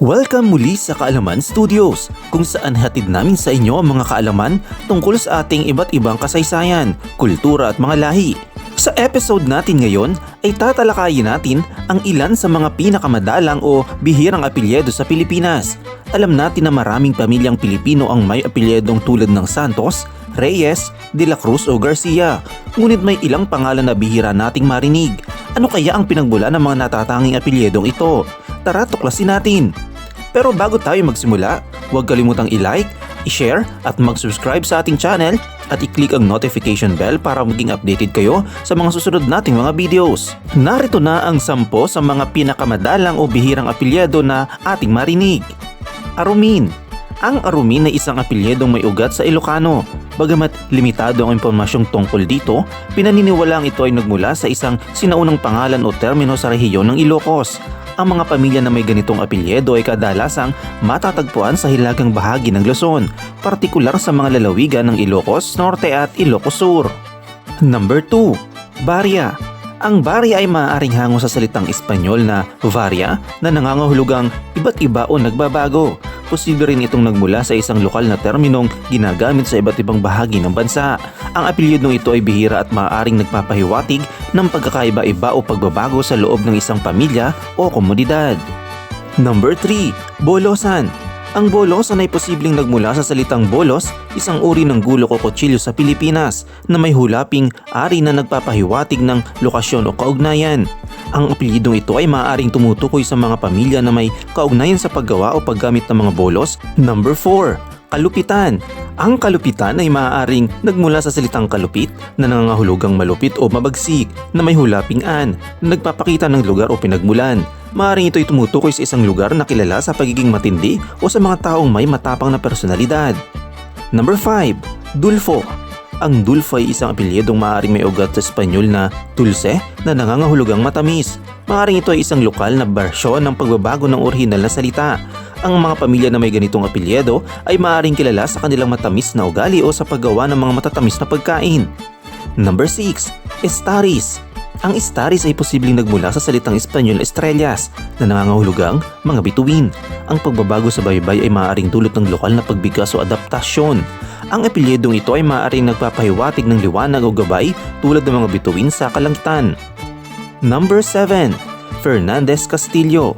Welcome muli sa Kaalaman Studios, kung saan hatid namin sa inyo ang mga kaalaman tungkol sa ating iba't ibang kasaysayan, kultura at mga lahi. Sa episode natin ngayon ay tatalakayin natin ang ilan sa mga pinakamadalang o bihirang apelyedo sa Pilipinas. Alam natin na maraming pamilyang Pilipino ang may apelyedong tulad ng Santos, Reyes, De La Cruz o Garcia. Ngunit may ilang pangalan na bihira nating marinig. Ano kaya ang pinagmula ng mga natatanging apelyedong ito? Tara tuklasin natin! Pero bago tayo magsimula, huwag kalimutang i-like, i-share at mag-subscribe sa ating channel at i-click ang notification bell para maging updated kayo sa mga susunod nating mga videos. Narito na ang sampo sa mga pinakamadalang o bihirang apelyido na ating marinig. Arumin Ang Arumin ay isang apelyedong may ugat sa Ilocano. Bagamat limitado ang impormasyong tungkol dito, pinaniniwalaang ito ay nagmula sa isang sinaunang pangalan o termino sa rehiyon ng Ilocos ang mga pamilya na may ganitong apelyedo ay kadalasang matatagpuan sa hilagang bahagi ng Luzon, partikular sa mga lalawigan ng Ilocos Norte at Ilocos Sur. Number 2. Barya ang barya ay maaaring hango sa salitang Espanyol na varia na nangangahulugang iba't iba o nagbabago. Posible rin itong nagmula sa isang lokal na terminong ginagamit sa iba't ibang bahagi ng bansa. Ang apelyidong ito ay bihira at maaaring nagpapahiwatig ng pagkakaiba-iba o pagbabago sa loob ng isang pamilya o komunidad. Number 3. Bolosan ang bolosan ay posibleng nagmula sa salitang bolos, isang uri ng gulo o kutsilyo sa Pilipinas na may hulaping ari na nagpapahiwatig ng lokasyon o kaugnayan. Ang apelyidong ito ay maaaring tumutukoy sa mga pamilya na may kaugnayan sa paggawa o paggamit ng mga bolos. Number 4. Kalupitan ang kalupitan ay maaaring nagmula sa salitang kalupit na nangangahulugang malupit o mabagsik na may hulaping an na nagpapakita ng lugar o pinagmulan. Maaaring ito'y tumutukoy sa isang lugar na kilala sa pagiging matindi o sa mga taong may matapang na personalidad. Number 5. Dulfo Ang Dulfo ay isang apelyedong maaaring may ugat sa Espanyol na dulce na nangangahulugang matamis. Maaaring ito ay isang lokal na bersyon ng pagbabago ng orihinal na salita. Ang mga pamilya na may ganitong apelyedo ay maaaring kilala sa kanilang matamis na ugali o sa paggawa ng mga matatamis na pagkain. Number 6. Estaris ang Staris ay posibleng nagmula sa salitang Espanyol estrellas na nangangahulugang mga bituin. Ang pagbabago sa baybay ay maaaring dulot ng lokal na pagbigas o adaptasyon. Ang apelyedong ito ay maaaring nagpapahiwatig ng liwanag o gabay tulad ng mga bituin sa kalangitan. Number 7. Fernandez Castillo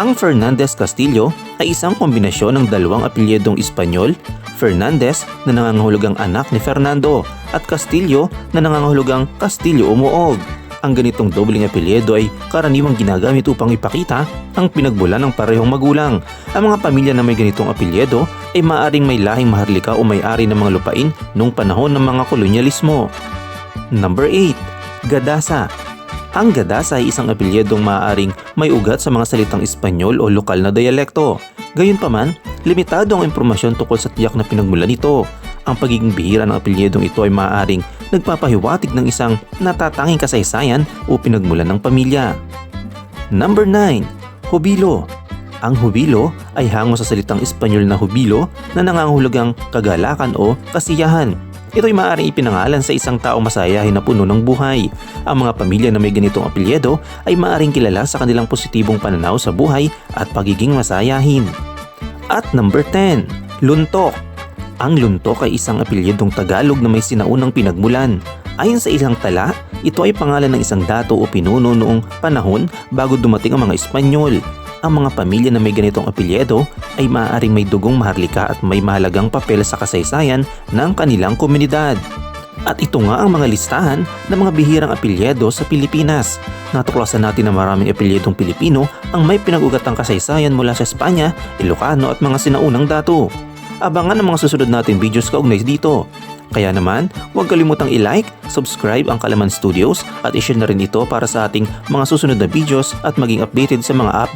Ang Fernandez Castillo ay isang kombinasyon ng dalawang apelyedong Espanyol, Fernandez na nangangahulugang anak ni Fernando at Castillo na nangangahulugang Castillo Umuog. Ang ganitong dobling apelyido ay karaniwang ginagamit upang ipakita ang pinagbulan ng parehong magulang. Ang mga pamilya na may ganitong apelyido ay maaring may lahing maharlika o may-ari ng mga lupain noong panahon ng mga kolonyalismo. Number 8. Gadasa ang Gadasa ay isang apelyedong maaaring may ugat sa mga salitang Espanyol o lokal na dialekto. Gayunpaman, limitado ang impormasyon tungkol sa tiyak na pinagmulan nito. Ang pagiging bihira ng apelyedong ito ay maaaring nagpapahiwatig ng isang natatanging kasaysayan o pinagmulan ng pamilya. Number 9. Hubilo Ang hubilo ay hango sa salitang Espanyol na hubilo na nangangahulugang kagalakan o kasiyahan. Ito ay maaaring ipinangalan sa isang taong masayahin na puno ng buhay. Ang mga pamilya na may ganitong apelyedo ay maaaring kilala sa kanilang positibong pananaw sa buhay at pagiging masayahin. At number 10, luntok. Ang luntok ay isang apelyedong Tagalog na may sinaunang pinagmulan. Ayon sa isang tala, ito ay pangalan ng isang dato o pinuno noong panahon bago dumating ang mga Espanyol. Ang mga pamilya na may ganitong apelyedo ay maaaring may dugong maharlika at may mahalagang papel sa kasaysayan ng kanilang komunidad. At ito nga ang mga listahan ng mga bihirang apelyedo sa Pilipinas. Natuklasan natin na maraming apelyedong Pilipino ang may pinag-ugatang kasaysayan mula sa Espanya, Ilocano at mga sinaunang dato. Abangan ang mga susunod nating videos kaugnay dito. Kaya naman, huwag kalimutang i-like, subscribe ang Kalaman Studios at i-share na rin ito para sa ating mga susunod na videos at maging updated sa mga up